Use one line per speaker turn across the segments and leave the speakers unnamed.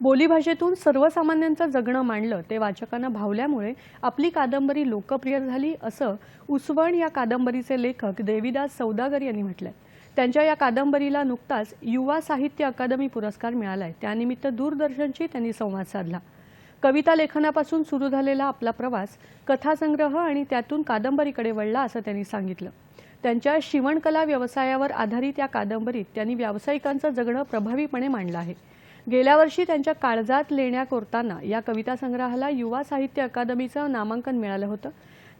बोलीभाषेतून सर्वसामान्यांचं जगणं मांडलं ते वाचकांना भावल्यामुळे आपली कादंबरी लोकप्रिय झाली असं उसवण या कादंबरीचे लेखक देवीदास सौदागर यांनी म्हटलंय. त्यांच्या या कादंबरीला नुकताच युवा साहित्य अकादमी पुरस्कार मिळालाय. त्यानिमित्त दूरदर्शनशी त्यांनी संवाद साधला. कविता लेखनापासून सुरू झालेला आपला प्रवास कथासंग्रह आणि त्यातून कादंबरीकडे वळला असं त्यांनी सांगितलं. त्यांच्या शिवणकला व्यवसायावर आधारित या कादंबरीत त्यांनी व्यावसायिकांचं जगणं प्रभावीपणे मांडलं आहे. गेल्या वर्षी त्यांच्या काळजात लेण्या कोरताना या कविता संग्रहाला युवा साहित्य अकादमीचं नामांकन मिळालं होतं.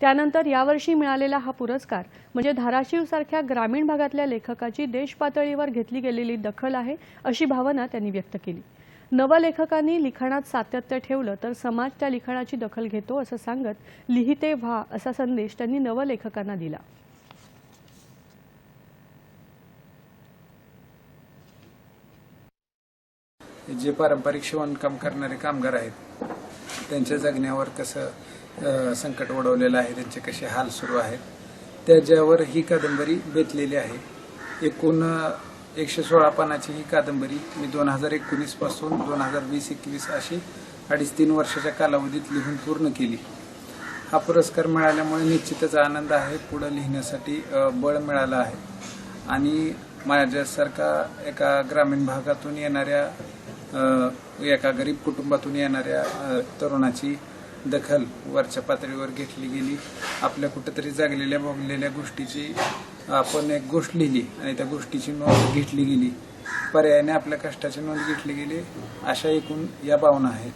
त्यानंतर यावर्षी मिळालेला हा पुरस्कार म्हणजे धाराशिव सारख्या ग्रामीण भागातल्या लेखकाची देशपातळीवर घेतली गेलेली दखल आहे अशी भावना त्यांनी व्यक्त केली. नवलेखकांनी लिखाणात सातत्य ठेवलं तर समाज त्या लिखाणाची दखल घेतो असं सांगत लिहिते व्हा असा संदेश त्यांनी नवलेखकांना दिला.
जे पारंपरिक शिवणकाम करणारे कामगार आहेत त्यांच्या जगण्यावर कसं संकट ओढवलेलं आहे त्यांचे कसे हाल सुरू आहेत त्याच्यावर ही कादंबरी बेतलेली आहे. एकूण एकशे सोळा पानाची ही कादंबरी मी दोन हजार एकोणीसपासून दोन हजार वीस एकवीस अशी अडीच तीन वर्षाच्या कालावधीत लिहून पूर्ण केली. हा पुरस्कार मिळाल्यामुळे निश्चितच आनंद आहे पुढे लिहिण्यासाठी बळ मिळालं आहे. आणि माझ्यासारखा एका ग्रामीण भागातून येणाऱ्या एका गरीब कुटुंबातून येणाऱ्या तरुणाची दखल वरच्या पातळीवर घेतली गेली. आपल्या कुठेतरी जागलेल्या भोगलेल्या गोष्टीची आपण एक गोष्ट लिहिली आणि त्या गोष्टीची नोंद घेतली गेली. पर्यायाने आपल्या कष्टाची नोंद घेतली गेली. अशा एकूण या भावना आहेत.